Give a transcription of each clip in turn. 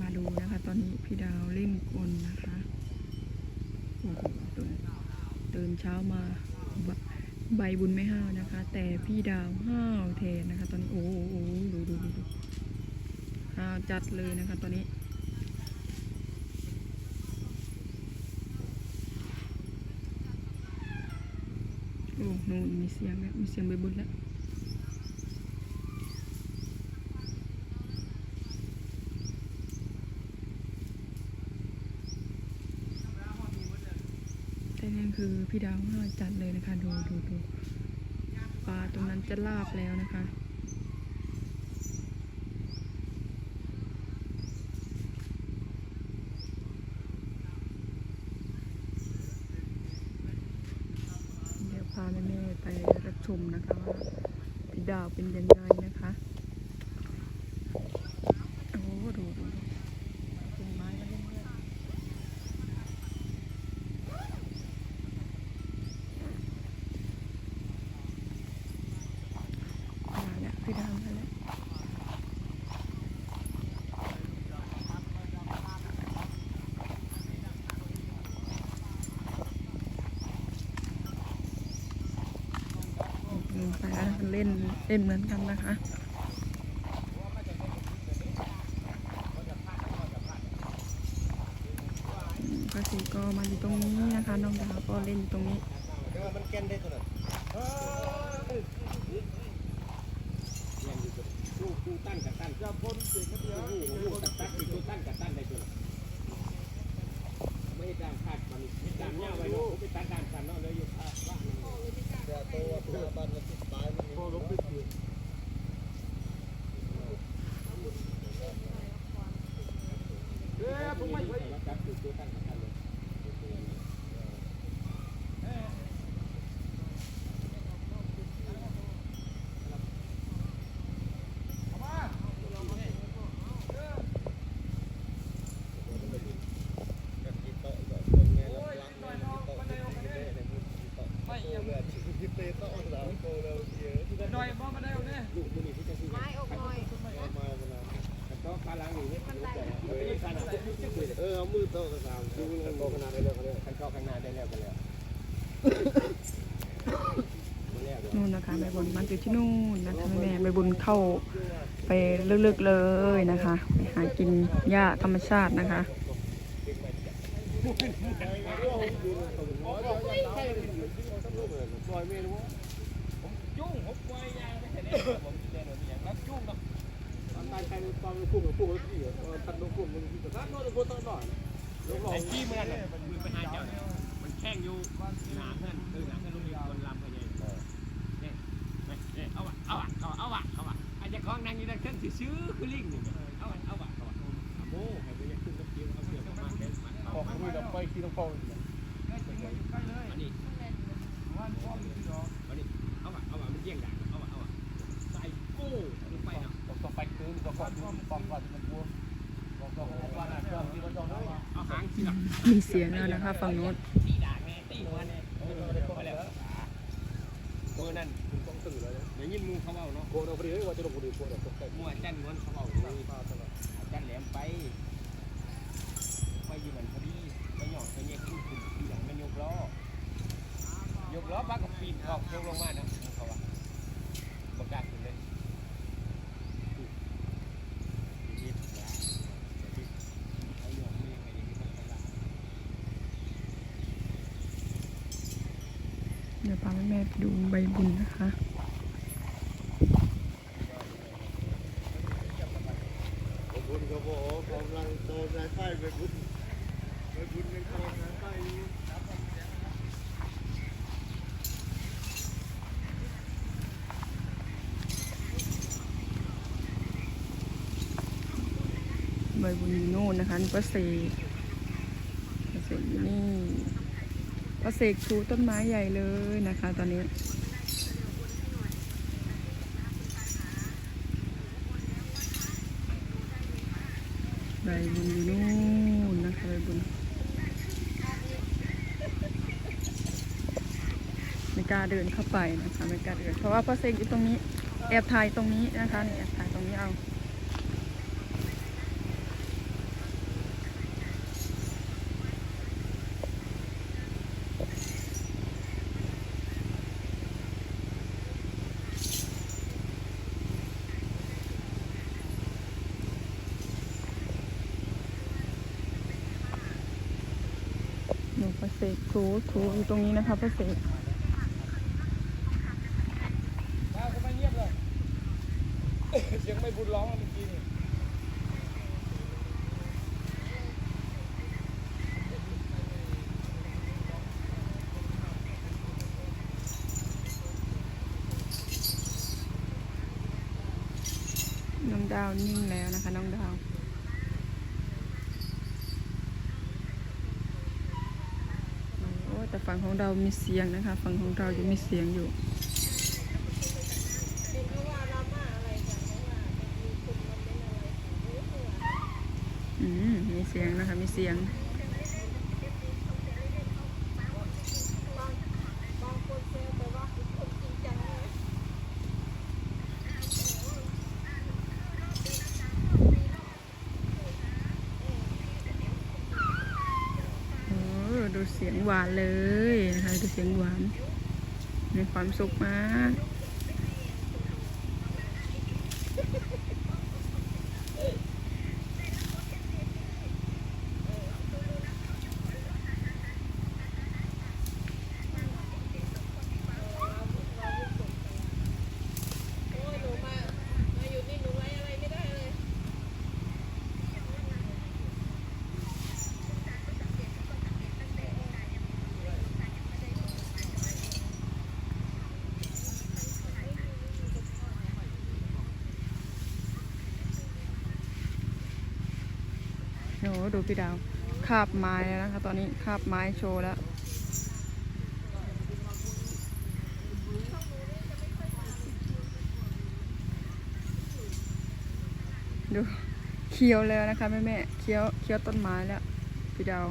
มาดูนะคะ ตอนนี้พี่ดาวเล่นกลนะคะตื่นเช้ามาใบบุญไม่ห้าวนะคะ แต่พี่ดาวห้าวแทนนะคะ ตอนนี้โอ้โหดูดูดูดูห้าวจัดเลยนะคะ ตอนนี้โอ้นู่นมีเสียงแล้วมีเสียงใบบุญแล้ว แต่นั่น คือพี่ดาวห้าจัดเลยนะคะ ดูดูดูปลาตรงนั้นจะลาบแล้วนะคะเดี๋ยวพาแม่ไปรับชมนะคะว่าพี่ดาวเป็นยังไงนะคะ โอ้ดูดูดูเป็นไม้มาเล่นด้วย มาแล้วพี่ดาวมาแล้วอืมไปแล้ว เล่นเล่นเหมือนกันนะคะอืมก็สีก็มาอยู่ตรงนี้นะคะน้องดาวก็เล่นอยู่ตรงนี้ มันแกนได้ตัวนั้นลูกกูตั้นกับตั้นจะพ้นเสียกันเดียวลูกตัดตัดอีกตัวตั้นกับตั้นได้ตัวไม่ได้ด่างขาดมันไม่ด่างเงาไว้เนาะไปตัดด่างกันเนาะเลยอยู่ว่าแต่ตัวตัวบ้านมันตายมันพอลงไปอยู่เอ๊ะผมไม่ไปจับตัวตั้นกับตั้นเลย ดอยบ่มาได้เอาเนี่ย เออเอามือโต๊ะกระซามดูเงินโตขนาดได้แล้วเขาเลยขันเข้าข้างหน้าได้แล้วกันแล้วนู่นนะคะใบบุญมันอยู่ที่นู่นนะคะแม่ใบบุญเข้าไปลึกๆเลยนะคะไปหากินหญ้าธรรมชาตินะคะจุ้งผมปล่อยยางไม่ใช่ ตายใครตอนพุ่งพุ่งที่ตัดลงพุ่งมันตัดโน่นโน่นต้นหน่อยลงหลไอ้งขี้มันน่ะมันไปหาเจ้าเนี่ยมันแข้งอยู่หนาเพื่อนคือหนาเพื่อนลุงมีคนลำเขาใหญ่เนี่ยเนี่ยเอาวะเอาวะเอาวะเอาวะอาจจะคล้องนางอยู่ในเครื่องซื้อคือลิงนี่เอาวะเอาวะเอาวะโอ้ให้ไปยังขึ้นรถเกียวเอาเกี่ยวมาเด็ดมาพออาเขามีดอกไฟขี้ต้องฟอง อันนี้อันนี้เอาวะเอาวะมันเยี่ยงด่างเอาวะเอาวะใส่โก้ลงไปเนาะ ต้องไปคืนต้องฟองฟองว่า มันบวมต้องต้องว่าน่ะต้องที่เราต้องได้เอาหางเสือกมีเสียงแล้วนะคะฝั่งโน้นตีด่างแน่ตีหัวแน่เออพอแล้วเออนั่นต้องตื่นแล้วเดี๋ยวยินมูเขาเบาเนาะโกนเอาไปเลยว่าจะลงบุรีโกนเอาตกแต่มัวจันม้วนเขาเบาจันแหลมไปไปอยู่เหมือนพอดีไปหยอกไปเนี่ยขึ้นขึ้นทีหลังมันยกล้อยกล้อบ้ากับปีนออกยกลงมานะเขาว่าประกาศขึ้นเลย เดี๋ยวพาแม่ๆไปดูใบบุญนะคะ บุญก็บอกกำลังโดนนายไฟไปบุญไปบุญยังโดนนายไฟอยู่ใบบุญอยู่โน่นนะคะนี่ป้าเสกป้าเสกอยู่นี่ป้าเสกชูต้นไม้ใหญ่เลยนะคะ ตอนนี้ ใบบุญอยู่นู่นนะคะใบบุญไม่กล้าเดินเข้าไปนะคะไม่กล้าเดินเพราะว่าพ่อเสกอยู่ตรงนี้แอบถ่ายตรงนี้นะคะนี่แอบถ่ายตรงนี้เอา เส กถูถูอยู่ตรงนี้นะคะพระเสกดาวก็ไม่เงียบเลยเสียงไม่บุญร้องเมื่อกี้นี่น้องดาวนิ่งแล้วนะคะ น้องดาว โอ้แต่ ฝั่งของเรามีเสียงนะคะ ฝั่งของเรายังมีเสียงอยู่อืมมีเสียงนะคะ มีเสียง โอ้ดูเสียง หวานเลยนะคะดูเสียงหวานมีความสุขมาก โอ้ ดูพี่ดาวคาบไม้แล้วนะคะ ตอนนี้คาบไม้โชว์แล้วดูเคี้ยวแล้วนะคะแม่แม่เคี้ยวเคี้ยวต้นไม้แล้วพี่ดาว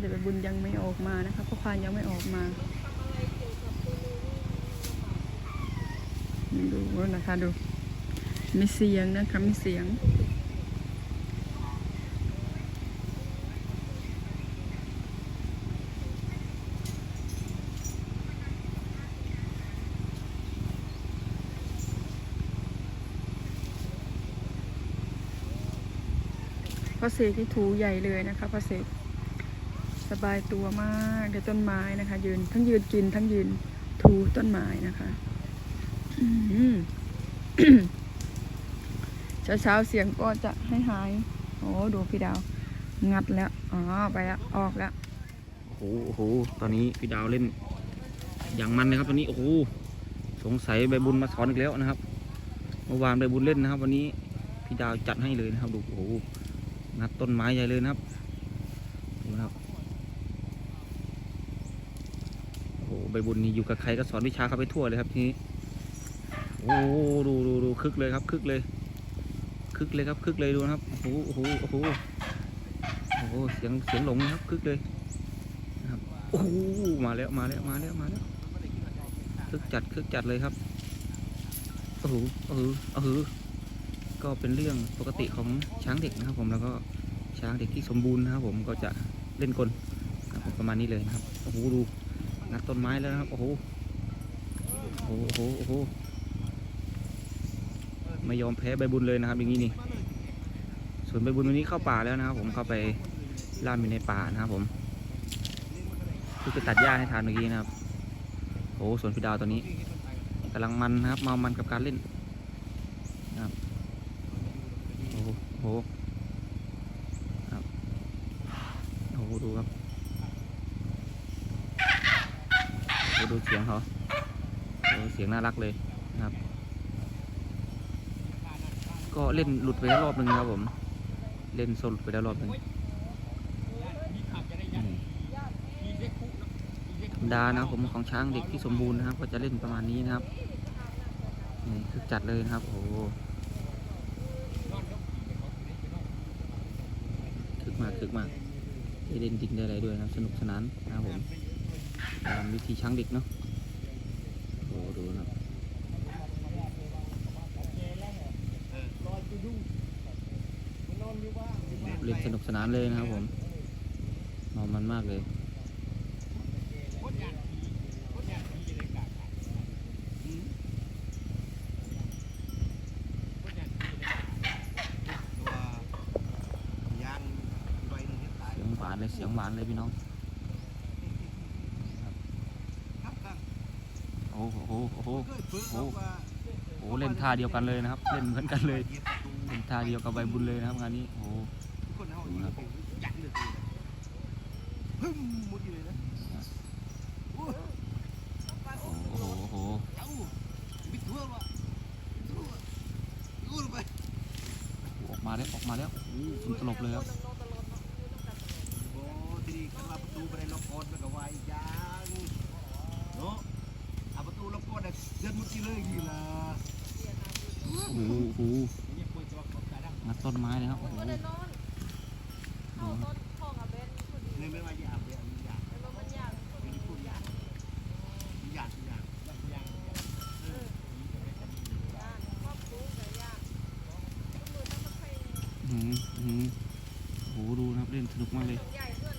เดี๋ยวไปบุญยังไม่ออกมานะคะพ่อควานยังไม่ออกมาดูนะคะดูมีเสียงนะคะมีเสียงพระเสกที่ถูใหญ่เลยนะคะพระเสก สบายตัวมากในต้นไม้นะคะ ยืนทั้งยืนกินทั้งยืนถูต้นไม้นะคะเช้าเช้าเสียงก็จะให้หาย โอ้ดูพี่ดาว งัดแล้ว อ๋อ ไปแล้ว ออกแล้ว โอ้โหโอ้โห ตอนนี้พี่ดาวเล่น อย่างมันนะครับ ตอนนี้ โอ้โห สงสัยใบบุญมาสอนอีกแล้วนะครับ เมื่อวานใบบุญเล่นนะครับ วันนี้พี่ดาวจัดให้เลยนะครับ ดู โอ้โห งัดต้นไม้ใหญ่เลยนะครับดูนะครับ โอ้โห ใบบุญนี่อยู่กับใครก็สอนวิชาเขาไปทั่วเลยครับทีนี้โอ้ดูดูดูคึกเลยครับคึกเลย คึกเลยครับคึกเลยดูนะครับโอ้โหโอ้โหโอ้โหเสียงเสียงหลงนะครับคึกเลยโอ้โหมาแล้วมาแล้วมาแล้วมาแล้วคึกจัดคึกจัดเลยครับโอ้โหโอ้โหโอ้โหก็เป็นเรื่องปกติของช้างเด็กนะครับ ผมแล้วก็ช้างเด็กที่สมบูรณ์นะครับ ผมก็จะเล่นกลประมาณนี้เลยนะครับโอ้โหดู งัดต้นไม้แล้วนะครับโอ้โหโอ้โห โอ้โห โอ้โห ไม่ยอมแพ้ใบบุญเลยนะครับ อย่างนี้นี่ ส่วนใบบุญวันนี้เข้าป่าแล้วนะครับ ผม เข้าไปล่ามอยู่ในป่านะครับ ผมคือจะตัดหญ้าให้ทานเมื่อกี้นะครับ โอ้ส่วนพี่ดาวตัวนี้กำลังมันนะครับ เมามันกับการเล่นนะครับ โอ้โหโอ้โหครับโอ้โหดูครับโอ้โหดูเสียงเขาโอ้โหเสียง น่ารักเลยนะครับ ก็เล่นหลุดไปแล้วรอบหนึ่งครับผม เล่นโซนหลุดไปแล้วรอบหนึ่งธรรมดานะผมของช้างเด็กที่สมบูรณ์นะครับ ก็จะเล่นประมาณนี้นะครับนี่คือจัดเลยนะครับโอ้โหคึกมากคึกมากได้เล่นจริงได้อะไรด้วยนะสนุกสนานนะครับผมตามวิธีช้างเด็กเนาะโอ้โหดูนะครับ นานเลยนะครับผมเมามันมากเลยโคตรยานผีโคตรยานผีจะได้กล้าขายอืมโคตรยานผีจะได้กล้าขายตัวยาเฮ็ดตายเสียงหวานเลยเสียงหวานเลยพี่น้องโอ้โหโอ้โหโอ้โหเคยฝึกครับว่าโอ้โหเล่นท่าเดียวกันเลยนะครับ เล่นเหมือนกันเลยเหยียบประตูเล่นท่าเดียวกับใบบุญเลยนะครับงานนี้โอ้โห ทุกคนเฮาอยู่เป็นยันเลยทีพึ่มมุดอยู่เลยนะโอ้ย โอ้โหโอ้โห เอ้าบิดทั่ววะทั่วยูลงไป ออก มาแล้วออกมาแล้วโอ้โหฝุ่นตลบเลยครับโอ้ทีนี้ขึ้นมาประตูไปได้ล็อกกอนแล้วก็วายยางเนาะเอาประตูล็อกกอนเนี่ยเดินมุดอยู่เลยกี่ล่ะโอ้โหโอ้โหเนี่ยควรจะว่าของกระดังงัดต้นไม้เลยครับโอ้โหก็ได้นอนเข้าต้นห้องอะเบนพอดีนี่ไม่ว่าอยากเดียวอยาก แล้วมันยากพอดี พูดอยากอยากอยาก ยังยังยัง ยากครอบครัวก็ยากต้องดูต้องมาใคร อื้อหืออื้อหือโอ้โหดูนะครับเล่นสนุกมากเลย ใหญ่เพื่อน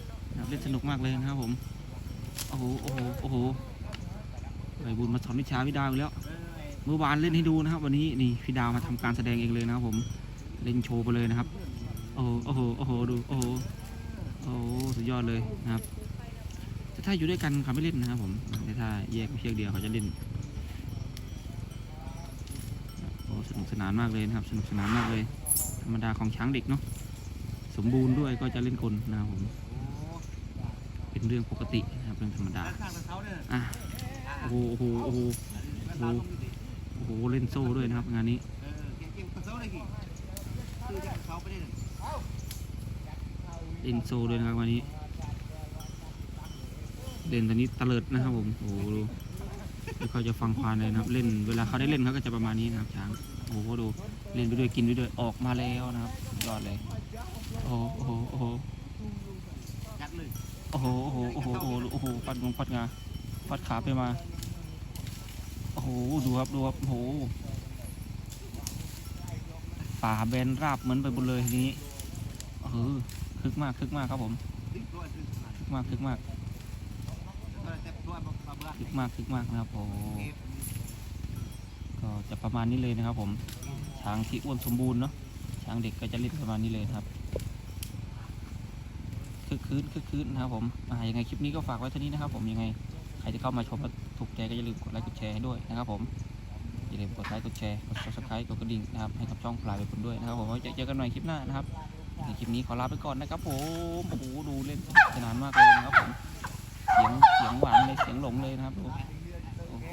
เล่นสนุกมากเลยนะครับผม โอ้โห โอ้โห โอ้โหใบบุญมาสอนวิชาพี่ดาวอีกแล้ว เมื่อวานเล่นให้ดูนะครับ วันนี้นี่พี่ดาวมาทำการแสดงเองเลยนะครับผม เล่นโชว์ไปเลยนะครับ โอ้โห โอ้โห โอ้โห ดู โอ้โห โอ้โห สุดยอดเลยนะครับ แต่ถ้าอยู่ด้วยกันเขาไม่เล่นนะครับผม แต่ถ้าแยกเพียงเดียวเขาจะเล่นโอ้สนุกสนานมากเลยนะครับ สนุกสนานมากเลย ธรรมดาของช้างเด็กเนาะสมบูรณ์ด้วยก็จะเล่นกลนะครับผม เป็นเรื่องปกตินะครับเรื่องธรรมดาด้านข้างเขาเนี่ยอะโอ้โหโอ้โหโอ้โหโอ้โหโอ้โหเล่นโซ่ด้วยนะครับงานนี้เออเก่งๆเขาเลยกี่คือจากเขาไปได้หนึ่งเล่นโซ่ด้วยนะครับวันนี้เล่นตอนนี้ตะเลิดนะครับผมโอ้โหดูไม่ค่อยจะฟังควานเลยนะครับ เล่นเวลาเขาได้เล่นเขาก็จะประมาณนี้นะครับช้างโอ้โหดูเล่นไปด้วยกินไปด้วยออกมาแล้วนะครับยอดเลยโอ้โหโอ้โห โอ้โห โอ้โห โอ้โห โอ้โห โอ้โหฟัดงงฟัดงาฟัดขาไปมา โอ้โห ดูครับ ดูครับ โอ้โห ป่าแบนราบเหมือนไปบนเลยทีนี้เออคึกมาก คึกมากครับผมคึกมาก คึกมาก คึกมาก คึกมากนะครับ โอ้โหก็จะประมาณนี้เลยนะครับผม ช้างที่อ้วนสมบูรณ์เนาะ ช้างเด็กก็จะเล่นประมาณนี้เลยครับ คืนคึกคืนนะครับผมอ่ายังไงคลิปนี้ก็ฝากไว้เท่านี้นะครับผมยังไงใครที่เข้ามาชมแล้วถูกใจก็อย่าลืมกดไลค์กดแชร์ให้ด้วยนะครับผมอย่าลืมกดไลค์กดแชร์กด subscribe กดกระดิ่งนะครับให้กับช่องปลายไปคุณด้วยนะครับผมไว้เจอกันใหม่คลิปหน้านะครับในคลิปนี้ขอลาไปก่อนนะครับผมโอ้โหดูเล่นสนานมากเลยนะครับผมเสียงเสียงหวานเลยเสียงหลงเลยนะครับโอ้โห